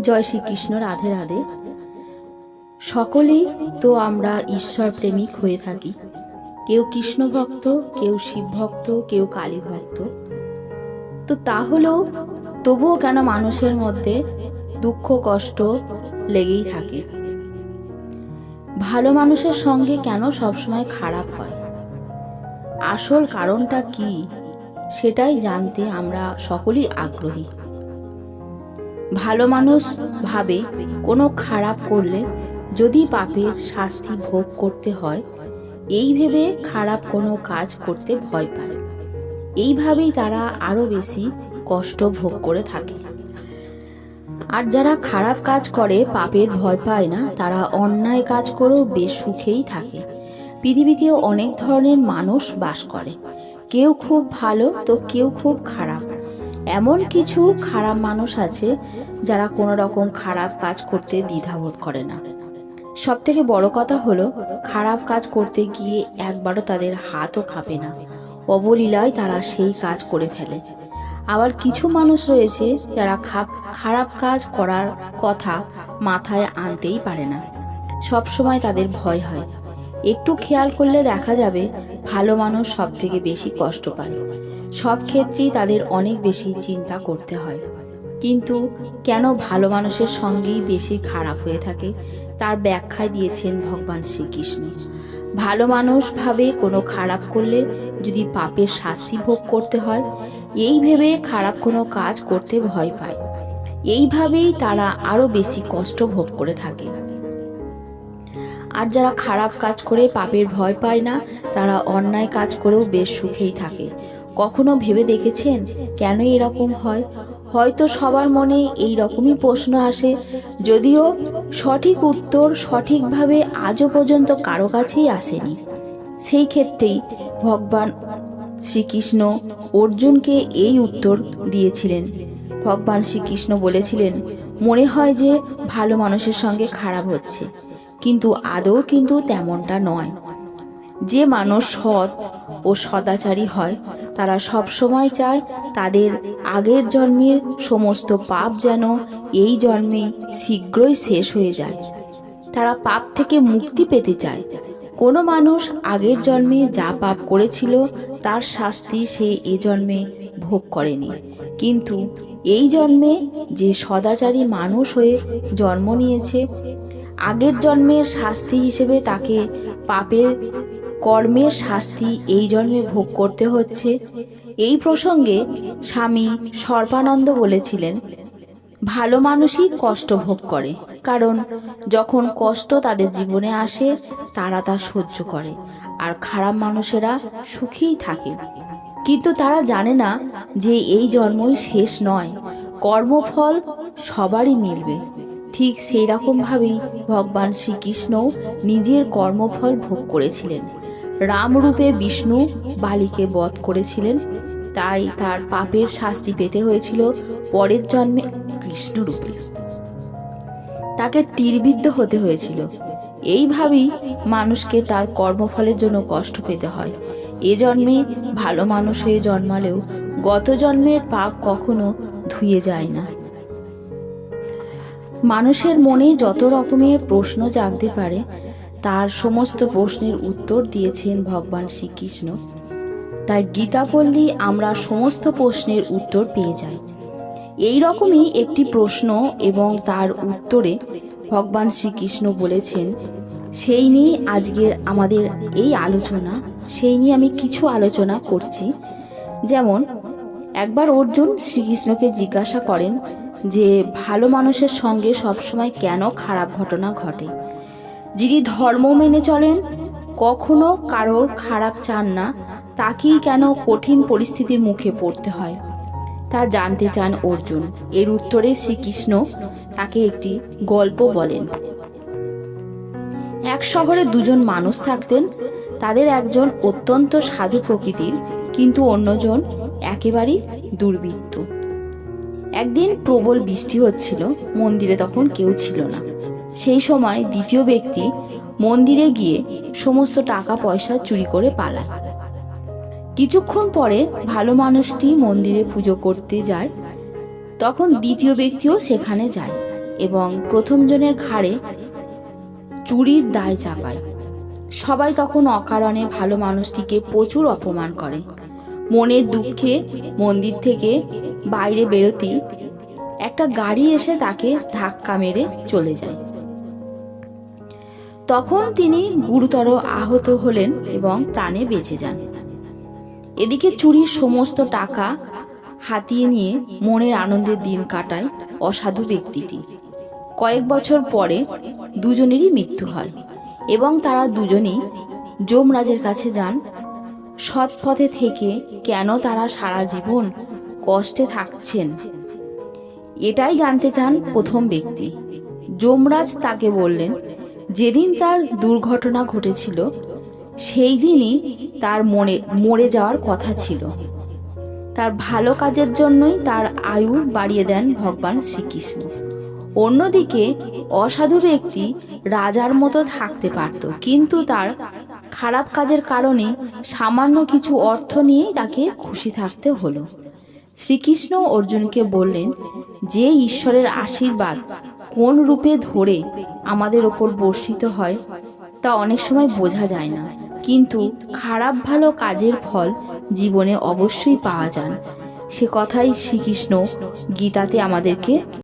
জয় শ্রীকৃষ্ণ, রাধে রাধে। সকলেই তো আমরা ঈশ্বর প্রেমিক হয়ে থাকি। কেউ কৃষ্ণ ভক্ত কেউ শিব ভক্ত কেউ কালী ভক্ত তো তাহলেও তবুও কেন মানুষের মধ্যে দুঃখ, কষ্ট লেগেই থাকে? ভালো মানুষের সঙ্গে কেন সবসময় খারাপ হয়? আসল কারণটা কি? সেটাই জানতে আমরা সকলেই আগ্রহী। ভালো মানুষ ভাবে কোনো খারাপ করলে যদি পাপের শাস্তি ভোগ করতে হয়, এই ভেবে খারাপ কোনো কাজ করতে ভয় পায়। এইভাবেই তারা আরও বেশি কষ্ট ভোগ করে থাকে। আর যারা খারাপ কাজ করে, পাপের ভয় পায় না, তারা অন্যায় কাজ করেও বেশ সুখেই থাকে। পৃথিবীতেও অনেক ধরনের মানুষ বাস করে। কেউ খুব ভালো, তো কেউ খুব খারাপ। এমন কিছু খারাপ মানুষ আছে যারা কোনো রকম খারাপ কাজ করতে দ্বিধাবোধ করে না। সব থেকে বড় কথা হলো, খারাপ কাজ করতে গিয়ে একবারও তাদের হাতও কাঁপে না। অবলীলায় তারা সেই কাজ করে ফেলে। আবার কিছু মানুষ রয়েছে যারা খাপ, খারাপ কাজ করার কথা মাথায় আনতেই পারে না। সব সময় তাদের ভয় হয়। একটু খেয়াল করলে দেখা যাবে ভালো মানুষ সব থেকে বেশি কষ্ট পায়। সব ক্ষেত্রেই তাদের অনেক বেশি চিন্তা করতে হয়। কিন্তু কেন ভালো মানুষের সঙ্গেই বেশি খারাপ হয়ে থাকে? তার ব্যাখ্যায় দিয়েছেন ভগবান শ্রীকৃষ্ণ। ভালো মানুষ ভাবে কোনো খারাপ করলে যদি পাপের শাস্তি ভোগ করতে হয়, এই ভেবে খারাপ কোনো কাজ করতে ভয় পায়। এইভাবেই তারা আরও বেশি কষ্ট ভোগ করে থাকে। আর যারা খারাপ কাজ করে পাপের ভয় পায় না, তারা অন্যায় কাজ করেও বেশ সুখেই থাকে। কখনো ভেবে দেখেছেন কেন এরকম হয়? হয়তো সবার মনে এই রকমই প্রশ্ন আসে, যদিও সঠিক উত্তর সঠিকভাবে আজও পর্যন্ত কারও কাছেই আসেনি। সেই ক্ষেত্রেই ভগবান শ্রীকৃষ্ণ অর্জুনকে এই উত্তর দিয়েছিলেন। ভগবান শ্রীকৃষ্ণ বলেছিলেন, মনে হয় যে ভালো মানুষের সঙ্গে খারাপ হচ্ছে। কিন্তু আদৌ কিন্তু তেমনটা নয়। যে মানুষ সৎ ও সদাচারী হয়, তারা সব সময় চায় তাদের আগের জন্মের সমস্ত পাপ যেন এই জন্মে শীঘ্রই শেষ হয়ে যায়। তারা পাপ থেকে মুক্তি পেতে চায়। কোনো মানুষ আগের জন্মে যা পাপ করেছিল, তার শাস্তি সে এ জন্মে ভোগ করেনি। কিন্তু এই জন্মে যে সদাচারী মানুষ হয়ে জন্ম নিয়েছে আগের জন্মের শাস্তি হিসেবে তাকে পাপের কর্মের শাস্তি এই জন্মে ভোগ করতে হচ্ছে। এই প্রসঙ্গে স্বামী সর্বানন্দ বলেছিলেন, ভালো মানুষই কষ্ট ভোগ করে, কারণ যখন কষ্ট তাদের জীবনে আসে, তারা তা সহ্য করে, আর খারাপ মানুষেরা সুখেই থাকে। কিন্তু তারা জানে না যে এই জন্মই শেষ নয়, কর্মফল সবারই মিলবে। ঠিক সেই রকমভাবেই ভগবান শ্রীকৃষ্ণ নিজের কর্মফল ভোগ করেছিলেন। রামরূপে বিষ্ণু বালিকে বধ করেছিলেন। তাই তার পাপের শাস্তি পেতে হয়েছিল পরের জন্মে কৃষ্ণরূপে। তাকে তীরবিদ্ধ হতে হয়েছিল। এইভাবেই মানুষকে তার কর্মফলের জন্য কষ্ট পেতে হয়। এ জন্মে ভালো মানুষ হয়ে জন্মালেও গত জন্মের পাপ কখনো ধুয়ে যায় না। মানুষের মনে যত রকমের প্রশ্ন জাগতে পারে, তার সমস্ত প্রশ্নের উত্তর দিয়েছেন ভগবান শ্রীকৃষ্ণ। তাই গীতা পড়লেই আমরা সমস্ত প্রশ্নের উত্তর পেয়ে যাই। এই রকমই একটি প্রশ্ন এবং তার উত্তরে ভগবান শ্রীকৃষ্ণ বলেছেন, সেই নিয়ে আজকের আমাদের এই আলোচনা, সেই নিয়ে আমি কিছু আলোচনা করছি। যেমন, একবার অর্জুন শ্রীকৃষ্ণকে জিজ্ঞাসা করেন যে ভালো মানুষের সঙ্গে সবসময় কেন খারাপ ঘটনা ঘটে। যিনি ধর্ম মেনে চলেন, কখনো কারোর খারাপ চান না, তাকেই কেন কঠিন পরিস্থিতির মুখে পড়তে হয়, তা জানতে চান অর্জুন। এর উত্তরে শ্রীকৃষ্ণ তাকে একটি গল্প বলেন। এক শহরে দুজন মানুষ থাকতেন, তাদের একজন অত্যন্ত সাধু প্রকৃতির, কিন্তু অন্যজন একেবারেই দুর্বৃত্ত। একদিন প্রবল বৃষ্টি হচ্ছিল, মন্দিরে তখন কেউ ছিল না। সেই সময় দ্বিতীয় ব্যক্তি মন্দিরে গিয়ে সমস্ত টাকা পয়সা চুরি করে পালায়। কিছুক্ষণ পরে ভালো মানুষটি মন্দিরে পুজো করতে যায়, তখন দ্বিতীয় ব্যক্তিও সেখানে যায় এবং প্রথম জনের ঘাড়ে চুরির দায় চাপায়। সবাই তখন অকারণে ভালো মানুষটিকে প্রচুর অপমান করে। মনের দুঃখে মন্দির থেকে বাইরে বেরোতেই একটা গাড়ি এসে তাকে ধাক্কা মেরে চলে যায়। তখন তিনি গুরুতর আহত হলেন এবং প্রাণে বেঁচে যান। এদিকে চুরির সমস্ত টাকা হাতিয়ে নিয়ে মনের আনন্দের দিন কাটায় অসাধু ব্যক্তিটি। কয়েক বছর পরে দুজনেরই মৃত্যু হয় এবং তারা দুজনেই যমরাজের কাছে যান সৎ পথে থেকে কেন তারা সারা জীবন কষ্টে থাকছেন? এটাই জানতে চান প্রথম ব্যক্তি। যমরাজ তাকে বললেন, যেদিন তার দুর্ঘটনা ঘটেছিল, সেই দিনই তার মনে, মরে যাওয়ার কথা ছিল। তার ভালো কাজের জন্যই তার আয়ু বাড়িয়ে দেন ভগবান শ্রীকৃষ্ণ। অন্যদিকে, অসাধু ব্যক্তি রাজার মতো থাকতে পারত। কিন্তু তার খারাপ কাজের কারণে সামান্য কিছু অর্থ নিয়েই তাকে খুশি থাকতে হলো। শ্রীকৃষ্ণ অর্জুনকে বললেন, যে ঈশ্বরের আশীর্বাদ কোন রূপে ধরে আমাদের ওপর বর্ষিত হয়, তা অনেক সময় বোঝা যায় না। কিন্তু খারাপ ভালো কাজের ফল জীবনে অবশ্যই পাওয়া যায়। সে কথাই শ্রীকৃষ্ণ গীতাতে আমাদেরকে